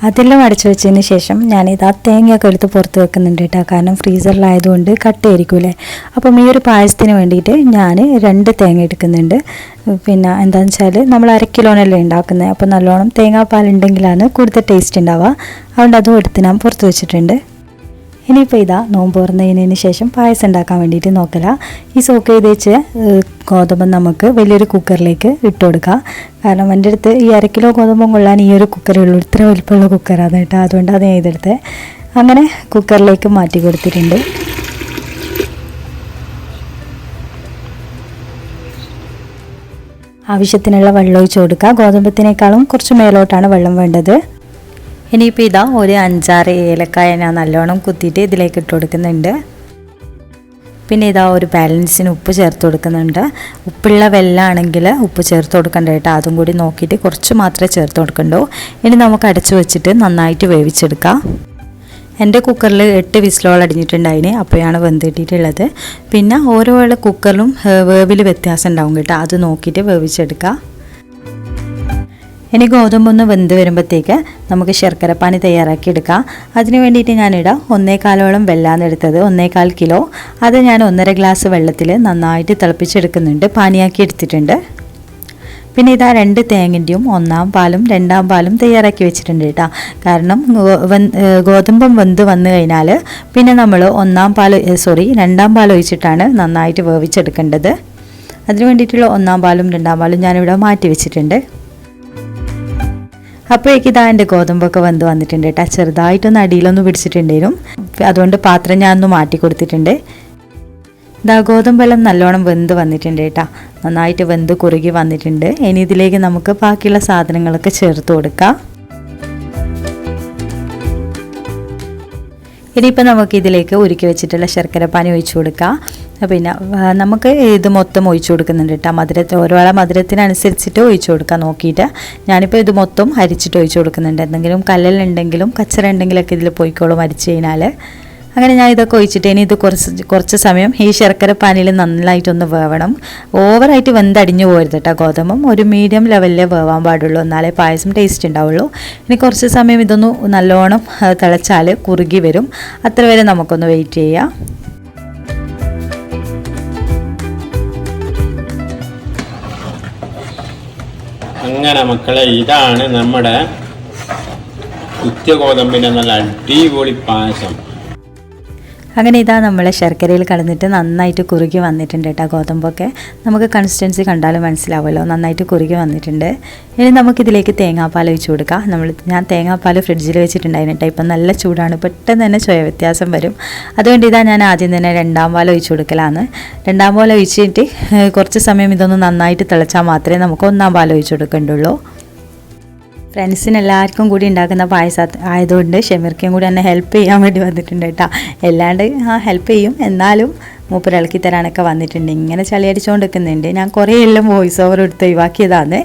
അതെല്ലാം അടച്ചു വെച്ചതിന് ശേഷം ഞാനിത് ആ തേങ്ങയൊക്കെ എടുത്ത് പുറത്ത് വെക്കുന്നുണ്ട് കേട്ടോ. കാരണം ഫ്രീസറിലായതുകൊണ്ട് കട്ടയായിരിക്കൂലേ അപ്പം ഈ ഒരു പായസത്തിന് വേണ്ടിയിട്ട് ഞാൻ രണ്ട് തേങ്ങ എടുക്കുന്നുണ്ട്. പിന്നെ എന്താണെന്ന് വെച്ചാൽ നമ്മൾ അര കിലോനല്ലേ ഉണ്ടാക്കുന്നത് അപ്പോൾ നല്ലോണം തേങ്ങാപ്പാൽ ഉണ്ടെങ്കിലാണ് കൂടുതൽ ടേസ്റ്റ് ഉണ്ടാവുക. അതുകൊണ്ട് അതും എടുത്ത് ഞാൻ പുറത്ത് വെച്ചിട്ടുണ്ട്. ഇനിയിപ്പോൾ ഇതാ നോമ്പ് തുറന്നതിന് ശേഷം പായസം ഉണ്ടാക്കാൻ വേണ്ടിയിട്ട് നോക്കല. ഈ സോക്ക് ചെയ്ത് വെച്ച് ഗോതമ്പ് നമുക്ക് വലിയൊരു കുക്കറിലേക്ക് ഇട്ട് കൊടുക്കുക കാരണം എന്റെ അടുത്ത് ഈ അര കിലോ ഗോതമ്പും കൊള്ളാൻ ഈ ഒരു കുക്കറേ ഉള്ളൂ. ഇത്ര വലിപ്പമുള്ള കുക്കറാണ് കേട്ടോ. അതുകൊണ്ട് അത് ചെയ്തെടുത്ത് അങ്ങനെ കുക്കറിലേക്ക് മാറ്റി കൊടുത്തിട്ടുണ്ട്. ആവശ്യത്തിനുള്ള വെള്ളം ഒഴിച്ച് കൊടുക്കുക ഗോതമ്പത്തിനേക്കാളും കുറച്ച് മേലോട്ടാണ് വെള്ളം വേണ്ടത്. ഇനിയിപ്പോൾ ഇതാ ഒരു അഞ്ചാറ് ഏലക്കായ ഞാൻ നല്ലോണം കുത്തിയിട്ട് ഇതിലേക്ക് ഇട്ട് കൊടുക്കുന്നുണ്ട്. പിന്നെ ഇതാ ഒരു ബാലൻസിന് ഉപ്പ് ചേർത്ത് കൊടുക്കുന്നുണ്ട്. ഉപ്പുള്ള വെള്ളമാണെങ്കിൽ ഉപ്പ് ചേർത്ത് കൊടുക്കണ്ട കേട്ടോ. അതും കൂടി നോക്കിയിട്ട് കുറച്ച് മാത്രമേ ചേർത്ത് കൊടുക്കണ്ടൂ. ഇനി നമുക്ക് അടച്ചു വെച്ചിട്ട് നന്നായിട്ട് വേവിച്ചെടുക്കാം. എന്റെ കുക്കറിൽ എട്ട് വിസിലോളം അടിഞ്ഞിട്ടുണ്ടായിന്. അപ്പോഴാണ് വെന്തിട്ടിട്ടുള്ളത് പിന്നെ ഓരോ കുക്കറിലും വേവിൽ വ്യത്യാസം ഉണ്ടാവും കേട്ടോ. അത് നോക്കിയിട്ട് വേവിച്ചെടുക്കുക ഇനി ഗോതമ്പൊന്ന് വെന്ത് വരുമ്പോഴത്തേക്ക് നമുക്ക് ശർക്കരപ്പാനി തയ്യാറാക്കി എടുക്കാം. അതിന് വേണ്ടിയിട്ട് ഞാനിടാം ഒന്നേകാലോളം വെള്ളാന്ന് എടുത്തത്. ഒന്നേകാൽ കിലോ. അത് ഞാൻ ഒന്നര ഗ്ലാസ് വെള്ളത്തിൽ നന്നായിട്ട് തിളപ്പിച്ചെടുക്കുന്നുണ്ട്. പാനിയാക്കി എടുത്തിട്ടുണ്ട്. പിന്നെ ഇതാ രണ്ട് തേങ്ങന്റെയും ഒന്നാം പാലും രണ്ടാം പാലും തയ്യാറാക്കി വെച്ചിട്ടുണ്ട് കേട്ടോ. കാരണം ഗോതമ്പം വെന്ത് വന്നു കഴിഞ്ഞാൽ പിന്നെ നമ്മൾ ഒന്നാം പാൽ സോറി രണ്ടാം പാൽ ഒഴിച്ചിട്ടാണ് നന്നായിട്ട് വേവിച്ചെടുക്കേണ്ടത്. അതിന് വേണ്ടിയിട്ടുള്ള ഒന്നാം പാലും രണ്ടാം പാലും ഞാനിവിടെ മാറ്റി വെച്ചിട്ടുണ്ട്. അപ്പോഴേക്ക് ഇതാ എന്റെ ഗോതമ്പൊക്കെ വന്ന് വന്നിട്ടുണ്ട് കേട്ടോ. ചെറുതായിട്ടൊന്ന് അടിയിലൊന്ന് പിടിച്ചിട്ടുണ്ടായിരുന്നു. അതുകൊണ്ട് പാത്രം ഞാൻ ഒന്ന് മാറ്റി കൊടുത്തിട്ടുണ്ട്. ഇതാ ഗോതമ്പെല്ലാം നല്ലോണം വെന്ത് വന്നിട്ടുണ്ട് കേട്ടോ. നന്നായിട്ട് വെന്ത് കുറുകി വന്നിട്ടുണ്ട്. ഇനി ഇതിലേക്ക് നമുക്ക് ബാക്കിയുള്ള സാധനങ്ങളൊക്കെ ചേർത്ത് കൊടുക്കാം. ഇനിയിപ്പോൾ നമുക്ക് ഇതിലേക്ക് ഒരുക്കി വെച്ചിട്ടുള്ള ശർക്കര പാനി ഒഴിച്ചു കൊടുക്കാം. പിന്നെ നമുക്ക് ഇത് മൊത്തം ഒഴിച്ചു കൊടുക്കുന്നുണ്ട് കേട്ടോ മധുരത്തിൽ ഓരോളെ മധുരത്തിനനുസരിച്ചിട്ട് ഒഴിച്ചു കൊടുക്കാം നോക്കിയിട്ട്. ഞാനിപ്പോൾ ഇത് മൊത്തം അരിച്ചിട്ട് ഒഴിച്ചു കൊടുക്കുന്നുണ്ട്. എന്തെങ്കിലും കല്ലലുണ്ടെങ്കിലും കച്ചറ ഉണ്ടെങ്കിലൊക്കെ ഇതിൽ പോയിക്കോളും അരിച്ചു കഴിഞ്ഞാൽ അങ്ങനെ ഞാൻ ഇതൊക്കെ ഒഴിച്ചിട്ട് ഇനി ഇത് കുറച്ച് കുറച്ച് സമയം ഈ ശർക്കര പാനിയിൽ നന്നായിട്ടൊന്ന് വേവണം. ഓവറായിട്ട് വെന്തടിഞ്ഞു പോരുത് കേട്ടോ ഗോതമ്പം. ഒരു മീഡിയം ലെവലിലേ വേവാൻ പാടുള്ളൂ. എന്നാലേ പായസം ടേസ്റ്റ് ഉണ്ടാവുള്ളൂ. ഇനി കുറച്ച് സമയം ഇതൊന്ന് നല്ലോണം തിളച്ചാൽ കുറുകി വരും. അത്ര വരെ നമുക്കൊന്ന് വെയിറ്റ് ചെയ്യാം. അങ്ങനെ മക്കളെ ഇതാണ് നമ്മുടെ കുത്യഗോതമ്പിന്റെ നല്ല അടിപൊളി പായസം. അങ്ങനെ ഇതാ നമ്മളെ ശർക്കരയിൽ കളഞ്ഞിട്ട് നന്നായിട്ട് കുറുകി വന്നിട്ടുണ്ട് കേട്ടോ ഗോതമ്പൊക്കെ. നമുക്ക് കൺസിസ്റ്റൻസി കണ്ടാലും മനസ്സിലാവുമല്ലോ. നന്നായിട്ട് കുറുകി വന്നിട്ടുണ്ട്. ഇനി നമുക്കിതിലേക്ക് തേങ്ങാപ്പാൽ ഒഴിച്ച് കൊടുക്കാം. നമ്മൾ ഞാൻ തേങ്ങാപ്പാൽ ഫ്രിഡ്ജിൽ വെച്ചിട്ടുണ്ടായിരുന്നു കേട്ടോ. ഇപ്പം നല്ല ചൂടാണ്. പെട്ടെന്ന് തന്നെ ചുയ വ്യത്യാസം വരും. അതുകൊണ്ട് ഇതാ ഞാൻ ആദ്യം തന്നെ രണ്ടാം പാൽ ഒഴിച്ച് കൊടുക്കലാണ്. രണ്ടാം പാൽ ഒഴിച്ചിട്ട് കുറച്ച് സമയം ഇതൊന്ന് നന്നായിട്ട് തിളച്ചാൽ മാത്രമേ നമുക്ക് ഒന്നാം പാൽ ഒഴിച്ച് കൊടുക്കേണ്ടുള്ളൂ. ഫ്രണ്ട്സിന് എല്ലാവർക്കും കൂടി ഉണ്ടാക്കുന്ന പായസം ആയതുകൊണ്ട് ഷെമിർക്കും കൂടി എന്നെ ഹെൽപ്പ് ചെയ്യാൻ വേണ്ടി വന്നിട്ടുണ്ട് കേട്ടോ. എല്ലാണ്ട് ആ ഹെൽപ്പ് ചെയ്യും. എന്നാലും മൂപ്പർ ഇളക്കി തരാനൊക്കെ വന്നിട്ടുണ്ട്. ഇങ്ങനെ ചളി അടിച്ചുകൊണ്ട് നിൽക്കുന്നുണ്ട് ഞാൻ കുറേ എല്ലാം വോയിസ് ഓവർ എടുത്ത് ഒഴിവാക്കിയതാണ്.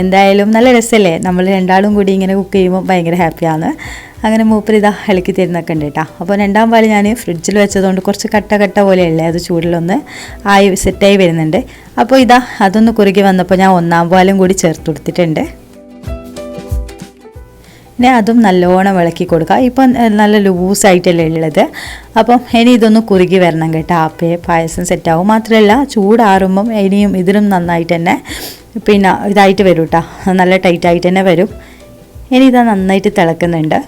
എന്തായാലും നല്ല രസമല്ലേ നമ്മൾ രണ്ടാളും കൂടി ഇങ്ങനെ കുക്ക് ചെയ്യുമ്പോൾ ഭയങ്കര ഹാപ്പിയാണ് അങ്ങനെ മൂപ്പർ ഇതാ ഇളക്കി തരുന്നൊക്കെ ഉണ്ട് കേട്ടോ. അപ്പോൾ രണ്ടാം പാൽ ഞാൻ ഫ്രിഡ്ജിൽ വെച്ചതുകൊണ്ട് കുറച്ച് കട്ട കട്ട പോലെയല്ലേ? അത് ചൂടിലൊന്ന് ആയി സെറ്റായി വരുന്നുണ്ട്. അപ്പോൾ ഇതാ അതൊന്ന് കുറുകി വന്നപ്പോൾ ഞാൻ ഒന്നാം പാലും കൂടി ചേർത്ത് കൊടുത്തിട്ടുണ്ട്. പിന്നെ അതും നല്ലോണം ഇളക്കി കൊടുക്കുക. ഇപ്പം നല്ല ലൂസായിട്ടല്ലേ ഉള്ളത്. അപ്പം ഇനി ഇതൊന്ന് കുറുകി വരണം കേട്ടോ. ആപ്പേ പായസം സെറ്റാവും മാത്രമല്ല ചൂടാറുമ്പം ഇനിയും ഇതിലും നന്നായിട്ട് തന്നെ പിന്നെ ഇതായിട്ട് വരും കേട്ടോ നല്ല ടൈറ്റായിട്ട് തന്നെ വരും. ഇനി ഇതാ നന്നായിട്ട് തിളക്കുന്നുണ്ട്.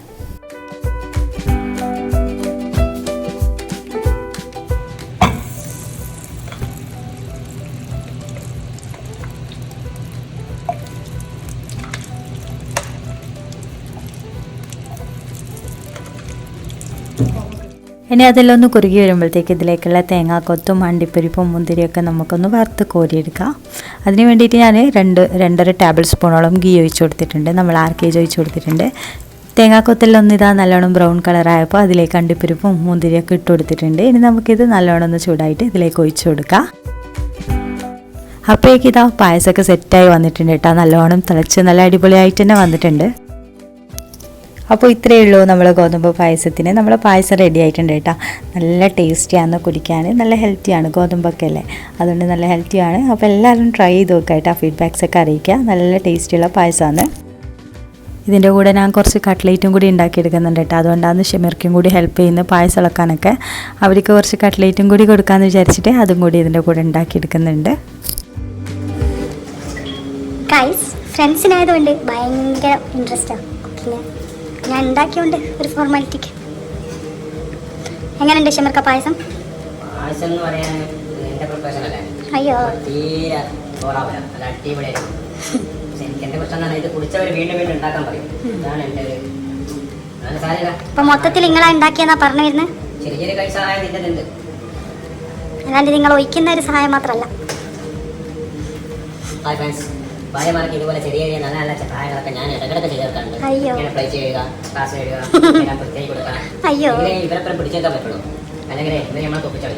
ഇനി അതെല്ലാം ഒന്ന് കുറുകി വരുമ്പോഴത്തേക്ക് ഇതിലേക്കുള്ള തേങ്ങാക്കൊത്തും അണ്ടിപ്പരിപ്പും മുന്തിരിയൊക്കെ നമുക്കൊന്ന് വറുത്ത് കോരിയെടുക്കാം. അതിന് വേണ്ടിയിട്ട് ഞാൻ രണ്ട് രണ്ടര ടേബിൾ സ്പൂണോളം ഗീ ഒഴിച്ച് കൊടുത്തിട്ടുണ്ട്. നമ്മൾ ആർ കെ ജി ഒഴിച്ച് കൊടുത്തിട്ടുണ്ട്. തേങ്ങാക്കൊത്തെല്ലാം ഒന്ന് ഇതാ നല്ലോണം ബ്രൗൺ കളറായപ്പോൾ അതിലേക്ക് അണ്ടിപ്പരിപ്പും മുന്തിരിയൊക്കെ ഇട്ട് കൊടുത്തിട്ടുണ്ട്. ഇനി നമുക്കിത് നല്ലോണം ഒന്ന് ചൂടായിട്ട് ഇതിലേക്ക് ഒഴിച്ചു കൊടുക്കാം. അപ്പോഴേക്കിതാ പായസമൊക്കെ സെറ്റായി വന്നിട്ടുണ്ട് കേട്ടോ. നല്ലോണം തിളച്ച് നല്ല അടിപൊളിയായിട്ട് തന്നെ വന്നിട്ടുണ്ട്. അപ്പോൾ ഇത്രയേ ഉള്ളൂ നമ്മൾ ഗോതമ്പ് പായസത്തിന്. നമ്മൾ പായസം റെഡി ആയിട്ടുണ്ട് കേട്ടോ. നല്ല ടേസ്റ്റിയാണ് കുടിക്കാൻ. നല്ല ഹെൽത്തിയാണ് ഗോതമ്പൊക്കെ അല്ലേ? അതുകൊണ്ട് നല്ല ഹെൽത്തിയാണ് അപ്പോൾ എല്ലാവരും ട്രൈ ചെയ്ത് നോക്കുക കേട്ടോ. ഫീഡ്ബാക്സ് ഒക്കെ അറിയിക്കുക. നല്ല ടേസ്റ്റിയുള്ള പായസമാണ്. ഇതിന്റെ കൂടെ ഞാൻ കുറച്ച് കട്ട്ലേറ്റും കൂടി ഉണ്ടാക്കിയെടുക്കുന്നുണ്ട് കേട്ടോ. അതുകൊണ്ടാണ് ഷെമിർക്കും കൂടി ഹെൽപ്പ് ചെയ്യുന്ന പായസം ഇളക്കാനൊക്കെ. അവർക്ക് കുറച്ച് കട്ട്ലേറ്റും കൂടി കൊടുക്കാമെന്ന് വിചാരിച്ചിട്ട് അതും കൂടി ഇതിന്റെ കൂടെ ഉണ്ടാക്കിയെടുക്കുന്നുണ്ട്. ഫ്രണ്ട്സിനായതുകൊണ്ട് ഭയങ്കര ഇൻട്രസ്റ്റാണ് കുക്കിങ് ഞാൻ ഉണ്ടാക്കിയോണ്ട് ഒരു ഫോർമാലിറ്റിക്ക് എങ്ങനെയുണ്ട് ഷമർക്ക പായസം? അയ്യോ. ഇപ്പൊ മൊത്തത്തിൽ നിങ്ങളാ ഉണ്ടാക്കിയെന്നാ പറഞ്ഞു വരുന്നത് അല്ലാണ്ട് നിങ്ങൾ ഒഴിക്കുന്ന ഒരു സഹായം മാത്രല്ല ഭാര്യമാർക്ക് ഇതുപോലെ ചെറിയ ചെറിയ നല്ല നല്ല സഹായങ്ങളൊക്കെ ഞാൻ ഇടക്കിടക്ക് ചെയ്ത് തീർക്കാറുണ്ട് അയ്യോ. ഇങ്ങനെ ഫ്ലൈ ചെയ്യുക ക്ലാസ് എഴുതുക പ്രത്യേകം കൊടുക്കുക. അയ്യോ. ഇങ്ങനെ ഇവരെപ്പുറം പിടിച്ചേക്കാൻ പറ്റുള്ളൂ. അല്ലെങ്കിൽ ഇവരെ നമ്മളെ തൊപ്പിച്ചാൽ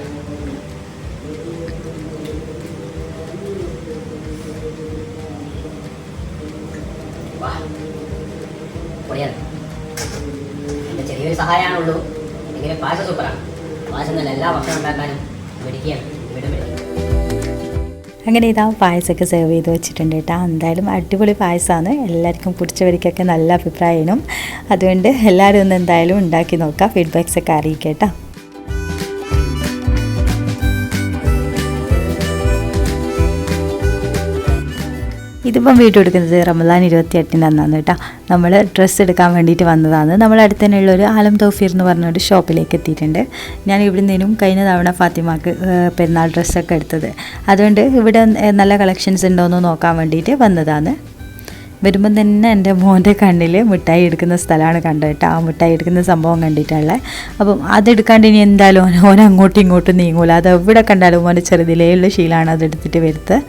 എന്റെ ചെറിയൊരു സഹായമാണുള്ളൂ. എങ്കിലും പായസം സൂപ്പറാണ്. പായസം തന്നെ എല്ലാ ഭക്ഷണം ഉണ്ടാക്കാനും മേടിക്കുകയാണ് വീടും മേടിക്കും അങ്ങനെ ഇതാ പായസമൊക്കെ സെർവ് ചെയ്ത് വെച്ചിട്ടുണ്ട് കേട്ടോ. എന്തായാലും അടിപൊളി പായസമാണ്. എല്ലാവർക്കും പിടിച്ചവരിക്കൊക്കെ നല്ല അഭിപ്രായമാണ് അതുകൊണ്ട് എല്ലാവരും ഒന്ന് എന്തായാലും ഉണ്ടാക്കി നോക്കാം. ഫീഡ്ബാക്സ് ഒക്കെ അറിയിക്കേട്ടോ ഇതിപ്പം വീഡിയോ എടുക്കുന്നത് റമദാൻ ഇരുപത്തി എട്ടിന്റെ അന്നാണ് കേട്ടോ. നമ്മൾ ഡ്രസ്സ് എടുക്കാൻ വേണ്ടിയിട്ട് വന്നതാണ്. നമ്മൾ അടുത്ത് തന്നെയുള്ള ഒരു ആലം തോഫീർ എന്ന് പറഞ്ഞ ഒരു ഷോപ്പിലേക്ക് എത്തിയിട്ടുണ്ട്. ഞാൻ ഇവിടെ നിന്നും കഴിഞ്ഞ തവണ ഫാത്തിമാക്ക് പെരുന്നാൾ ഡ്രസ്സൊക്കെ എടുത്തത്. അതുകൊണ്ട് ഇവിടെ നല്ല കളക്ഷൻസ് ഉണ്ടോ എന്ന് നോക്കാൻ വേണ്ടിയിട്ട് വന്നതാണ്. വരുമ്പം തന്നെ എന്റെ മോന്റെ കണ്ണിൽ മിഠായി എടുക്കുന്ന സ്ഥലമാണ് കണ്ടത് കേട്ടോ. ആ മിഠായി എടുക്കുന്ന സംഭവം കണ്ടിട്ടുള്ളത്. അപ്പം അതെടുക്കാണ്ട് ഇനി എന്തായാലും ഓൻ അങ്ങോട്ടും ഇങ്ങോട്ടും നീങ്ങൂല. അത് എവിടെ കണ്ടാലും ഓന്റെ ചെറുതിലേയുള്ള ശീലമാണ് അതെടുത്തിട്ട് വരുത്ത്.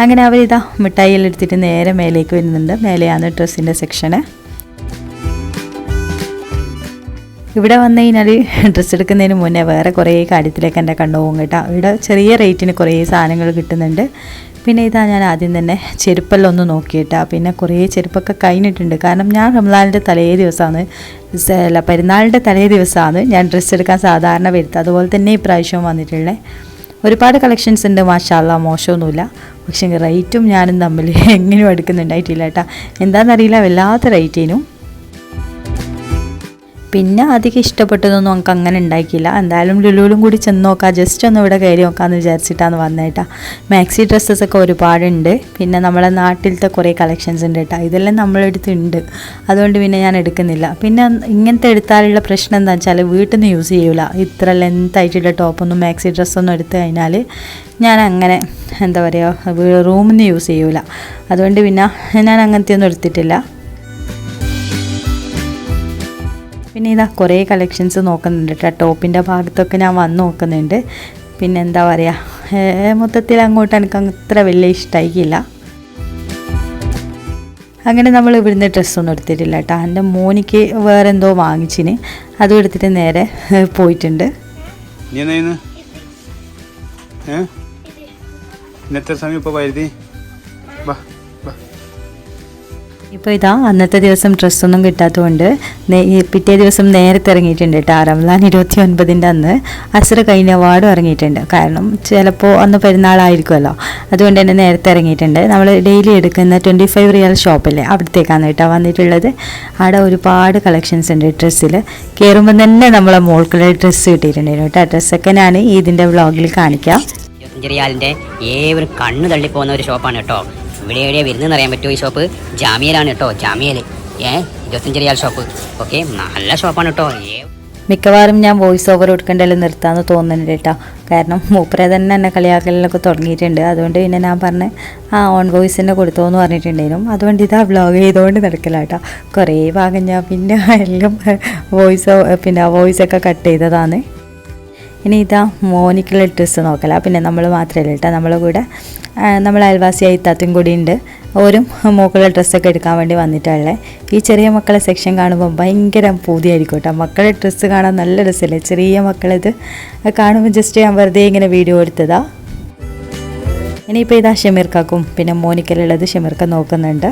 അങ്ങനെ അവരിതാ മിഠായി എല്ലാം എടുത്തിട്ട് നേരെ മേലേക്ക് വരുന്നുണ്ട്. മേലെയാണ് ഡ്രസ്സിന്റെ സെക്ഷന്. ഇവിടെ വന്നു കഴിഞ്ഞാൽ ഡ്രസ്സ് എടുക്കുന്നതിന് മുന്നേ വേറെ കുറേ കാര്യത്തിലേക്ക് എന്റെ കണ്ടുപോകും കേട്ടോ. ഇവിടെ ചെറിയ റേറ്റിന് കുറേ സാധനങ്ങൾ കിട്ടുന്നുണ്ട്. പിന്നെ ഇതാ ഞാൻ ആദ്യം തന്നെ ചെരുപ്പെല്ലാം ഒന്ന് നോക്കിയിട്ടാ. പിന്നെ കുറേ ചെരുപ്പൊക്കെ കഴിഞ്ഞിട്ടുണ്ട്. കാരണം ഞാൻ റംലാലിന്റെ തലേ ദിവസമാണ് അല്ല പെരുന്നാളിന്റെ തലേ ദിവസമാണ് ഞാൻ ഡ്രസ്സ് എടുക്കാൻ സാധാരണ വരുത്തുക അതുപോലെ തന്നെ ഈ പ്രാവശ്യം വന്നിട്ടുള്ളത് ഒരുപാട് കളക്ഷൻസ് ഉണ്ട് മാഷാല്ല മോശമൊന്നുമില്ല. പക്ഷേ റേറ്റും ഞാനും തമ്മിൽ *laughs* എങ്ങനെയും എടുക്കുന്നുണ്ടായിട്ടില്ല കേട്ടോ. എന്താണെന്നറിയില്ല വല്ലാത്ത റേറ്റിനും. പിന്നെ അധികം ഇഷ്ടപ്പെട്ടതൊന്നും നമുക്ക് അങ്ങനെ ഉണ്ടാക്കിയില്ല. എന്തായാലും ലുലുവിലും കൂടി ചെന്ന് നോക്കാം. ജസ്റ്റ് ഒന്ന് ഇവിടെ കയറി നോക്കാമെന്ന് വിചാരിച്ചിട്ടാണ് വന്നേട്ടാ മാക്സി ഡ്രസ്സസ് ഒക്കെ ഒരുപാടുണ്ട്. പിന്നെ നമ്മളെ നാട്ടിലത്തെ കുറേ കളക്ഷൻസ് ഉണ്ട് കേട്ടോ. ഇതെല്ലാം നമ്മളെടുത്ത് ഉണ്ട്. അതുകൊണ്ട് പിന്നെ ഞാൻ എടുക്കുന്നില്ല. പിന്നെ ഇങ്ങനത്തെ എടുത്താലുള്ള പ്രശ്നം എന്താ വെച്ചാൽ വീട്ടിൽ നിന്ന് യൂസ് ചെയ്യൂല. ഇത്ര ലെങ്ത് ആയിട്ടുള്ള ടോപ്പൊന്നും മാക്സി ഡ്രസ്സൊന്നും എടുത്തു കഴിഞ്ഞാൽ ഞാൻ അങ്ങനെ എന്താ പറയുക റൂമിൽ നിന്ന് യൂസ് ചെയ്യൂല. അതുകൊണ്ട് പിന്നെ ഞാൻ അങ്ങനത്തെ ഒന്നും എടുത്തിട്ടില്ല. പിന്നെ ഇതാ കുറേ കളക്ഷൻസ് നോക്കുന്നുണ്ട് കേട്ടോ. ടോപ്പിന്റെ ഭാഗത്തൊക്കെ ഞാൻ വന്ന് നോക്കുന്നുണ്ട്. പിന്നെ എന്താ പറയുക മൊത്തത്തിൽ അങ്ങോട്ട് എനിക്ക് അത്ര വലിയ ഇഷ്ടമായിക്കില്ല അങ്ങനെ നമ്മൾ ഇവിടുന്ന് ഡ്രസ്സൊന്നും എടുത്തിട്ടില്ല കേട്ടോ. എന്റെ മോനിക്ക് വേറെ എന്തോ വാങ്ങിച്ചിന്. അതും എടുത്തിട്ട് നേരെ പോയിട്ടുണ്ട്. ഇന്നത്തെ സമയം ഇപ്പോൾ വരുതി? വാ. ഇപ്പോൾ ഇതാ അന്നത്തെ ദിവസം ഡ്രസ്സൊന്നും കിട്ടാത്തതുകൊണ്ട് പിറ്റേ ദിവസം നേരത്തെ ഇറങ്ങിയിട്ടുണ്ട് കേട്ടോ. റംലാൻ ഇരുപത്തി ഒൻപതിന്റെ അന്ന് അസുര കഴിഞ്ഞ വാർഡും ഇറങ്ങിയിട്ടുണ്ട്. കാരണം ചിലപ്പോൾ അന്ന് പെരുന്നാളായിരിക്കുമല്ലോ. അതുകൊണ്ട് തന്നെ നേരത്തെ ഇറങ്ങിയിട്ടുണ്ട്. നമ്മൾ ഡെയിലി എടുക്കുന്ന ട്വന്റി ഫൈവ് റിയൽ ഷോപ്പല്ലേ അവിടത്തേക്കാണ് കേട്ടോ വന്നിട്ടുള്ളത്. അവിടെ ഒരുപാട് കളക്ഷൻസ് ഉണ്ട് ഡ്രസ്സിൽ കയറുമ്പോൾ തന്നെ നമ്മളെ മോൾക്കുള്ള ഡ്രസ്സ് കിട്ടിയിട്ടുണ്ടായിരുന്നു കേട്ടോ. ഡ്രസ്സൊക്കെ ഞാൻ ഇതിന്റെ വ്ളോഗിൽ കാണിക്കാം. ഇരുപത്തഞ്ച് റിയാലിന്റെ ഏവരും കണ്ണ് തള്ളിപ്പോകുന്ന ഒരു ഷോപ്പാണ് കേട്ടോ. ഇവിടെ എവിടെയാ വരുന്നതെന്ന് അറിയാൻ പറ്റുമോ ഈ ഷോപ്പ്? ജാമിയയിലാണ് കേട്ടോ ജാമിയയിൽ ഏ ഇരുപത്തഞ്ച് റിയാൽ ഷോപ്പ്. ഓക്കെ നല്ല ഷോപ്പാണ് കേട്ടോ. മിക്കവാറും ഞാൻ വോയിസ് ഓവർ കൊടുക്കേണ്ടതെല്ലാം നിർത്താമെന്ന് തോന്നുന്നുണ്ട് കേട്ടോ. കാരണം മൂപ്പരെ തന്നെ എന്നെ കളിയാക്കലിലൊക്കെ തുടങ്ങിയിട്ടുണ്ട്. അതുകൊണ്ട് പിന്നെ ഞാൻ പറഞ്ഞ് ആ ഓൺ വോയിസ് തന്നെ കൊടുത്തോ എന്ന് പറഞ്ഞിട്ടുണ്ടായിരുന്നു. അതുകൊണ്ട് ഇതാ വ്ളോഗ് ചെയ്തുകൊണ്ട് നടക്കില്ല കേട്ടോ. കുറേ ഭാഗം ഞാൻ പിന്നെ *laughs* എല്ലാം വോയിസ് പിന്നെ വോയിസ് ഒക്കെ കട്ട് ചെയ്തതാണ്. ഇനി ഇതാ മോനിക്കുള്ള ഡ്രസ്സ് നോക്കല. പിന്നെ നമ്മൾ മാത്രമല്ല കേട്ടോ. നമ്മളെ കൂടെ ആ, നമ്മളെ അയൽവാസിയായി ഇത്താത്തും കൂടി ഉണ്ട്. ഓരും മോക്കളുടെ ഡ്രസ്സൊക്കെ എടുക്കാൻ വേണ്ടി വന്നിട്ടുള്ളത് ഈ ചെറിയ മക്കളെ സെക്ഷൻ കാണുമ്പോൾ ഭയങ്കര പൂതിയായിരിക്കും കേട്ടോ. മക്കളുടെ ഡ്രസ്സ് കാണാൻ നല്ല രസമല്ലേ? ചെറിയ മക്കളത് കാണുമ്പോൾ ജസ്റ്റ് ഞാൻ വെറുതെ ഇങ്ങനെ വീഡിയോ എടുത്തതാ. ഇനിയിപ്പോൾ ഇതാ ഷമീർക്കാക്കും പിന്നെ മോനിക്കലുള്ളത് ഷമീർക്ക നോക്കുന്നുണ്ട്.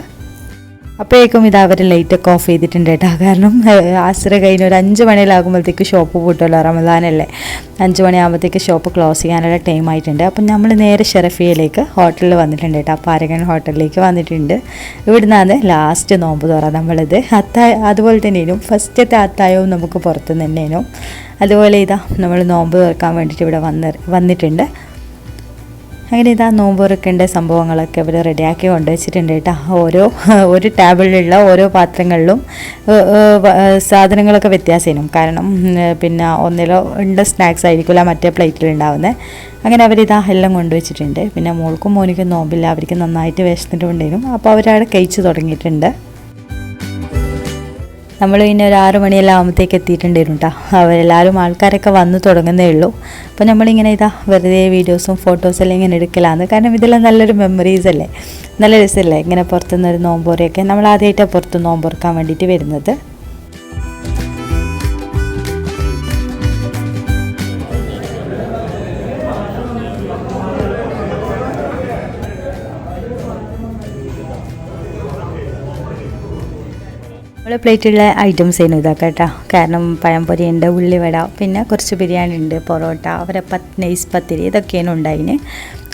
അപ്പോഴേക്കും ഇത് അവർ ലൈറ്റൊക്കെ ഓഫ് ചെയ്തിട്ടുണ്ട് കേട്ടോ. കാരണം ആശ്ര കഴിഞ്ഞ് ഒരു അഞ്ച് മണിയിലാകുമ്പോഴത്തേക്ക് ഷോപ്പ് പൂട്ടുമല്ലോ റമദാനല്ലേ. അഞ്ച് മണിയാകുമ്പോഴത്തേക്ക് ഷോപ്പ് ക്ലോസ് ചെയ്യാനുള്ള ടൈം ആയിട്ടുണ്ട്. അപ്പം നമ്മൾ നേരെ ഷെറഫിയയിലേക്ക് ഹോട്ടലിൽ വന്നിട്ടുണ്ട് കേട്ടോ. പാരഗൺ ഹോട്ടലിലേക്ക് വന്നിട്ടുണ്ട്. ഇവിടുന്നാണ് ലാസ്റ്റ് നോമ്പ് തുറ നമ്മളിത്. അത്തായ അതുപോലെ തന്നെയും ഫസ്റ്റത്തെ അത്തായവും നമുക്ക് പുറത്ത് തന്നെയും അതുപോലെ ഇതാ നമ്മൾ നോമ്പ് തുറക്കാൻ വേണ്ടിയിട്ട് ഇവിടെ വന്ന് വന്നിട്ടുണ്ട്. അങ്ങനെ ഇതാ നോമ്പ് തുറക്കേണ്ട സംഭവങ്ങളൊക്കെ അവർ റെഡിയാക്കി കൊണ്ടുവച്ചിട്ടുണ്ട് കേട്ടോ. ഓരോ ഒരു ടേബിളിലുള്ള ഓരോ പാത്രങ്ങളിലും സാധനങ്ങളൊക്കെ വ്യത്യാസമായിരുന്നു കാരണം പിന്നെ ഒന്നിലോ ഉണ്ട് സ്നാക്സ് ആയിരിക്കില്ല മറ്റേ പ്ലേറ്റിൽ ഉണ്ടാവുന്നത് അങ്ങനെ അവരിതാ എല്ലാം കൊണ്ടുവച്ചിട്ടുണ്ട്. പിന്നെ മോൾക്കും മോനിക്കും നോമ്പില്ല. അവർക്ക് നന്നായിട്ട് വിശന്നിട്ടുണ്ടായിരുന്നു അപ്പോൾ അവരവിടെ കഴിച്ചു തുടങ്ങിയിട്ടുണ്ട്. നമ്മൾ പിന്നെ ഒരു ആറ് മണിയെല്ലാം ആകുമ്പോഴത്തേക്ക് എത്തിയിട്ടുണ്ടായിരുന്നു കേട്ടോ അവരെല്ലാവരും ആൾക്കാരൊക്കെ വന്ന് തുടങ്ങുന്നേ ഉള്ളൂ. അപ്പോൾ നമ്മളിങ്ങനെ ഇതാ വെറുതെ വീഡിയോസും ഫോട്ടോസും ഇങ്ങനെ എടുക്കലാന്ന്. കാരണം ഇതെല്ലാം നല്ലൊരു മെമ്മറീസ് അല്ലേ? നല്ല രസമല്ലേ ഇങ്ങനെ പുറത്തുനിന്ന് ഒരു നോമ്പോരെയൊക്കെ നമ്മൾ ആദ്യമായിട്ടാണ് പുറത്ത് നോമ്പൊറുക്കാൻ വേണ്ടിയിട്ട് വരുന്നത്. നമ്മളെ പ്ലേറ്റിലുള്ള ഐറ്റംസ് ആണ് ഇതാ കേട്ടോ. കാരണം പഴംപൊരി ഉണ്ട് ഉള്ളിവട പിന്നെ കുറച്ച് ബിരിയാണി ഉണ്ട് പൊറോട്ട അവരെ പത്ത് നൈസ് പത്തിരി ഇതൊക്കെയാണ് ഉണ്ടായിന്.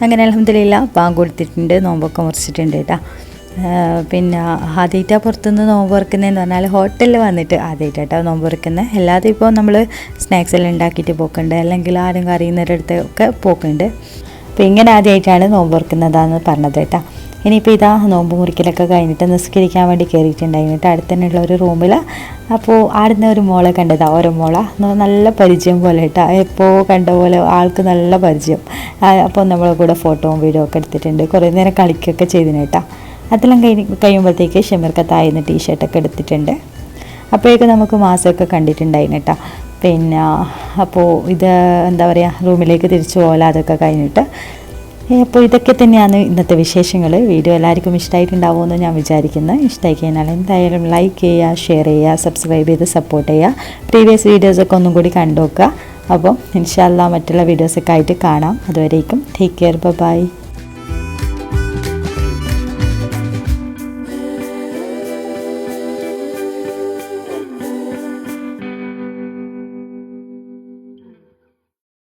അങ്ങനെ അലഹമ്മദില്ല ബാങ്ക് കൊടുത്തിട്ടുണ്ട് നോമ്പൊക്കെ മുറിച്ചിട്ടുണ്ട് കേട്ടോ. പിന്നെ ആദ്യമായിട്ടാ പുറത്തുനിന്ന് നോമ്പ് തുറക്കുന്നതെന്ന് പറഞ്ഞാൽ ഹോട്ടലിൽ വന്നിട്ട് ആദ്യമായിട്ടാണ് നോമ്പ് തുറക്കുന്നത് അല്ലാതെ ഇപ്പോൾ നമ്മൾ സ്നാക്സ് എല്ലാം ഉണ്ടാക്കിയിട്ട് പോക്കുണ്ട്. അല്ലെങ്കിൽ ആരും അറിയുന്നവരുടെ അടുത്തൊക്കെ പോക്കുണ്ട്. അപ്പോൾ ഇങ്ങനെ ആദ്യമായിട്ടാണ് നോമ്പ് വറുക്കുന്നതാണെന്ന് പറഞ്ഞത് കേട്ടോ. ഇനിയിപ്പോൾ ഇതാ നോമ്പ് മുറിക്കലൊക്കെ കഴിഞ്ഞിട്ട് നിസ്കരിക്കാൻ വേണ്ടി കയറിയിട്ടുണ്ടായിരുന്നു കേട്ടോ. അടുത്ത് തന്നെയുള്ള ഒരു റൂമിൽ അപ്പോൾ ആടുന്ന ഒരു മോളെ കണ്ടതാ ഓരോ മോള. നല്ല പരിചയം പോലെ കേട്ടോ. എപ്പോൾ കണ്ട പോലെ ആൾക്ക് നല്ല പരിചയം. അപ്പോൾ നമ്മളെ കൂടെ ഫോട്ടോയും വീഡിയോ ഒക്കെ എടുത്തിട്ടുണ്ട്. കുറേ നേരം കളിക്കുകയൊക്കെ ചെയ്തിന് കേട്ടോ. അതെല്ലാം കഴിഞ്ഞ് കഴിയുമ്പോഴത്തേക്ക് ഷെമിർക്ക താഴ്ന്ന ടീഷർട്ടൊക്കെ എടുത്തിട്ടുണ്ട്. അപ്പോഴേക്കും നമുക്ക് മാസമൊക്കെ കണ്ടിട്ടുണ്ടായിരുന്നു കേട്ടോ. പിന്നെ അപ്പോൾ ഇത് എന്താ പറയുക റൂമിലേക്ക് തിരിച്ചു പോകല അതൊക്കെ കഴിഞ്ഞിട്ട്. അപ്പോൾ ഇതൊക്കെ തന്നെയാണ് ഇന്നത്തെ വിശേഷങ്ങൾ വീഡിയോ എല്ലാവർക്കും ഇഷ്ടമായിട്ടുണ്ടാവുമെന്ന് ഞാൻ വിചാരിക്കുന്നു. ഇഷ്ടമായി കഴിഞ്ഞാൽ എന്തായാലും ലൈക്ക് ചെയ്യുക ഷെയർ ചെയ്യുക സബ്സ്ക്രൈബ് ചെയ്ത് സപ്പോർട്ട് ചെയ്യുക. പ്രീവിയസ് വീഡിയോസൊക്കെ ഒന്നും കൂടി കണ്ടു നോക്കുക. അപ്പോൾ ഇൻഷാല്ല മറ്റുള്ള വീഡിയോസൊക്കെ ആയിട്ട് കാണാം. അതുവരേക്കും ടേക്ക് കെയർ ബൈ